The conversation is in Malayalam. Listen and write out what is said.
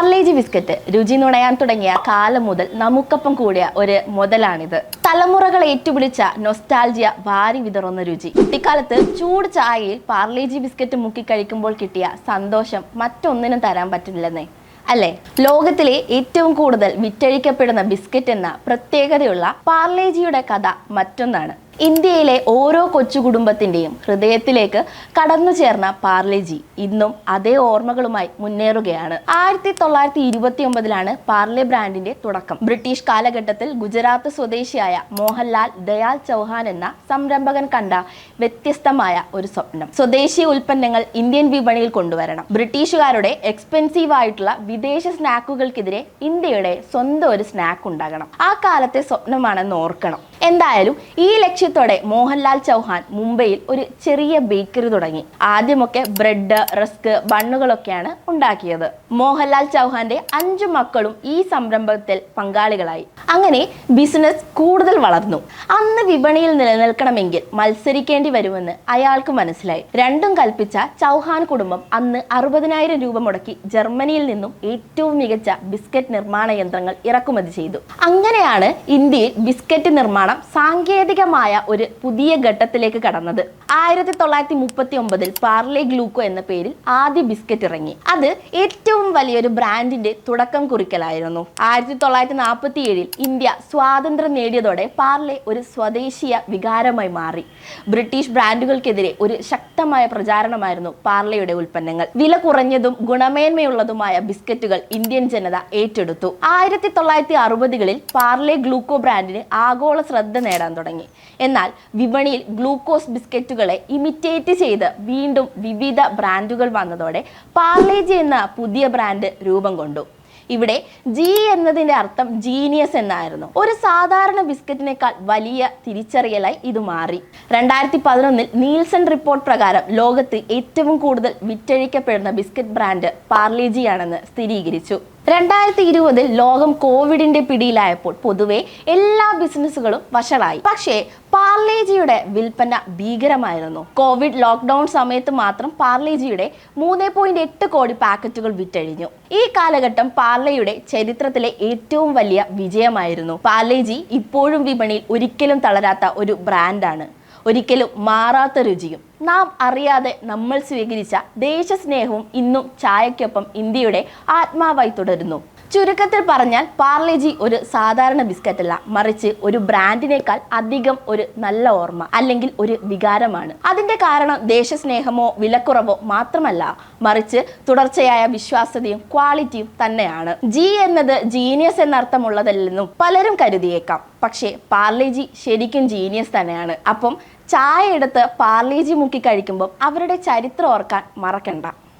പാർലേജി ബിസ്ക്കറ്റ് രുചി നുണയാൻ തുടങ്ങിയ കാലം മുതൽ നമുക്കൊപ്പം കൂടിയ ഒരു മുതലാണിത്. തലമുറകൾ ഏറ്റുപിടിച്ച നൊസ്റ്റാൾജിയ വാരി വിതറുന്ന രുചി. കുട്ടിക്കാലത്ത് ചൂട് ചായയിൽ പാർലേജി ബിസ്ക്കറ്റ് മുക്കി കഴിക്കുമ്പോൾ കിട്ടിയ സന്തോഷം മറ്റൊന്നിനും തരാൻ പറ്റില്ലെന്നേ. അല്ലേ? ലോകത്തിലെ ഏറ്റവും കൂടുതൽ വിറ്റഴിക്കപ്പെടുന്ന ബിസ്ക്കറ്റ് എന്ന പ്രത്യേകതയുള്ള പാർലേജിയുടെ കഥ മറ്റൊന്നാണ്. ഇന്ത്യയിലെ ഓരോ കൊച്ചു കുടുംബത്തിന്റെയും ഹൃദയത്തിലേക്ക് കടന്നു ചേർന്ന പാർലേജി ഇന്നും അതേ ഓർമ്മകളുമായി മുന്നേറുകയാണ്. ആയിരത്തി തൊള്ളായിരത്തി ഇരുപത്തി ഒമ്പതിലാണ് പാർലെ ബ്രാൻഡിന്റെ തുടക്കം. ബ്രിട്ടീഷ് കാലഘട്ടത്തിൽ ഗുജറാത്ത് സ്വദേശിയായ മോഹൻലാൽ ദയാൽ ചൗഹാൻ എന്ന സംരംഭകൻ കണ്ട വ്യത്യസ്തമായ ഒരു സ്വപ്നം. സ്വദേശി ഉൽപ്പന്നങ്ങൾ ഇന്ത്യൻ വിപണിയിൽ കൊണ്ടുവരണം. ബ്രിട്ടീഷുകാരുടെ എക്സ്പെൻസീവ് ആയിട്ടുള്ള വിദേശ സ്നാക്കുകൾക്കെതിരെ ഇന്ത്യയുടെ സ്വന്തം ഒരു സ്നാക്ക് ഉണ്ടാകണം. ആ കാലത്തെ സ്വപ്നമാണെന്ന് ഓർക്കണം. എന്തായാലും ഈ ലക്ഷ്യത്തോടെ മോഹൻലാൽ ചൗഹാൻ മുംബൈയിൽ ഒരു ചെറിയ ബേക്കറി തുടങ്ങി. ആദ്യമൊക്കെ ബ്രെഡ് റസ്ക് ബണ്ണുകളൊക്കെയാണ് ഉണ്ടാക്കിയത്. മോഹൻലാൽ ചൗഹാന്റെ അഞ്ചു മക്കളും ഈ സംരംഭത്തിൽ പങ്കാളികളായി. അങ്ങനെ ബിസിനസ് കൂടുതൽ വളർന്നു. അന്ന് വിപണിയിൽ നിലനിൽക്കണമെങ്കിൽ മത്സരിക്കേണ്ടി വരുമെന്ന് അയാൾക്ക് മനസ്സിലായി. രണ്ടും കൽപ്പിച്ച ചൗഹാൻ കുടുംബം അന്ന് അറുപതിനായിരം രൂപ മുടക്കി ജർമ്മനിയിൽ നിന്നും ഏറ്റവും മികച്ച ബിസ്ക്കറ്റ് നിർമ്മാണ യന്ത്രങ്ങൾ ഇറക്കുമതി ചെയ്തു. അങ്ങനെയാണ് ഇന്ത്യയിൽ ബിസ്ക്കറ്റ് നിർമ്മാണം സാങ്കേതികമായ ഒരു പുതിയ ഘട്ടത്തിലേക്ക് കടന്നത്. ആയിരത്തി തൊള്ളായിരത്തി മുപ്പത്തി ഒമ്പതിൽ പാർലെ ഗ്ലൂക്കോ എന്ന പേരിൽ ആദ്യ ബിസ്ക്കറ്റ് ഇറങ്ങി. അത് ഏറ്റവും വലിയൊരു ബ്രാൻഡിന്റെ തുടക്കം കുറിക്കലായിരുന്നു. ആയിരത്തി തൊള്ളായിരത്തി നാൽപ്പത്തി ഏഴിൽ ഇന്ത്യ സ്വാതന്ത്ര്യം നേടിയതോടെ പാർലെ ഒരു സ്വദേശീയ വികാരമായി മാറി. ബ്രിട്ടീഷ് ബ്രാൻഡുകൾക്കെതിരെ ഒരു ശക്തമായ പ്രചാരണമായിരുന്നു പാർലയുടെ ഉൽപ്പന്നങ്ങൾ. വില കുറഞ്ഞതും ഗുണമേന്മയുള്ളതുമായ ബിസ്ക്കറ്റുകൾ ഇന്ത്യൻ ജനത ഏറ്റെടുത്തു. ആയിരത്തി തൊള്ളായിരത്തി അറുപതുകളിൽ പാർലെ ഗ്ലൂക്കോ ബ്രാൻഡിന് ആഗോള ശ്രദ്ധ നേടാൻ തുടങ്ങി. എന്നാൽ വിപണിയിൽ ഗ്ലൂക്കോസ് ബിസ്ക്കറ്റുകളെ ഇമിറ്റേറ്റ് ചെയ്ത് വീണ്ടും വിവിധ ബ്രാൻഡുകൾ വന്നതോടെ പാർലേജി എന്ന പുതിയ ബ്രാൻഡ് രൂപം കൊണ്ടു. ഇവിടെ ജി എന്നതിന്റെ അർത്ഥം ജീനിയസ് എന്നായിരുന്നു. ഒരു സാധാരണ ബിസ്ക്കറ്റിനേക്കാൾ വലിയ തിരിച്ചറിയലായി ഇത് മാറി. രണ്ടായിരത്തി പതിനൊന്നിൽ നീൽസൺ റിപ്പോർട്ട് പ്രകാരം ലോകത്ത് ഏറ്റവും കൂടുതൽ വിറ്റഴിക്കപ്പെടുന്ന ബിസ്ക്കറ്റ് ബ്രാൻഡ് പാർലിജിയാണെന്ന് ആണെന്ന് സ്ഥിരീകരിച്ചു. രണ്ടായിരത്തി ഇരുപതിൽ ലോകം കോവിഡിന്റെ പിടിയിലായപ്പോൾ പൊതുവെ എല്ലാ ബിസിനസ്സുകളും വഷളായി. പക്ഷേ പാർലേജിയുടെ വിൽപ്പന ഭീകരമായിരുന്നു. കോവിഡ് ലോക്ക്ഡൌൺ സമയത്ത് മാത്രം പാർലേജിയുടെ മൂന്ന് പോയിന്റ് എട്ട് കോടി പാക്കറ്റുകൾ വിറ്റഴിഞ്ഞു. ഈ കാലഘട്ടം പാർലയുടെ ചരിത്രത്തിലെ ഏറ്റവും വലിയ വിജയമായിരുന്നു. പാർലേജി ഇപ്പോഴും വിപണിയിൽ ഒരിക്കലും തളരാത്ത ഒരു ബ്രാൻഡാണ്. ഒരിക്കലും മാറാത്ത രുചിയും. നാം അറിയാതെ നമ്മൾ സ്വീകരിച്ച ദേശസ്നേഹവും ഇന്നും ചായക്കൊപ്പം ഇന്ത്യയുടെ ആത്മാവായി തുടരുന്നു. ചുരുക്കത്തിൽ പറഞ്ഞാൽ പാർലേജി ഒരു സാധാരണ ബിസ്ക്കറ്റ് അല്ല മറിച്ച് ഒരു ബ്രാൻഡിനേക്കാൾ അധികം ഒരു നല്ല ഓർമ്മ അല്ലെങ്കിൽ ഒരു വികാരമാണ്. അതിന്റെ കാരണം ദേശസ്നേഹമോ വിലക്കുറവോ മാത്രമല്ല. മറിച്ച് തുടർച്ചയായ വിശ്വാസ്യതയും ക്വാളിറ്റിയും തന്നെയാണ്. ജി എന്നത് ജീനിയസ് എന്നർത്ഥമുള്ളതല്ലെന്നും പലരും കരുതിയേക്കാം. പക്ഷേ പാർലേജി ശരിക്കും ജീനിയസ് തന്നെയാണ്. അപ്പം ചായ എടുത്ത് പാർലേജി മുക്കി കഴിക്കുമ്പോൾ അവരുടെ ചരിത്രം ഓർക്കാൻ മറക്കണ്ട.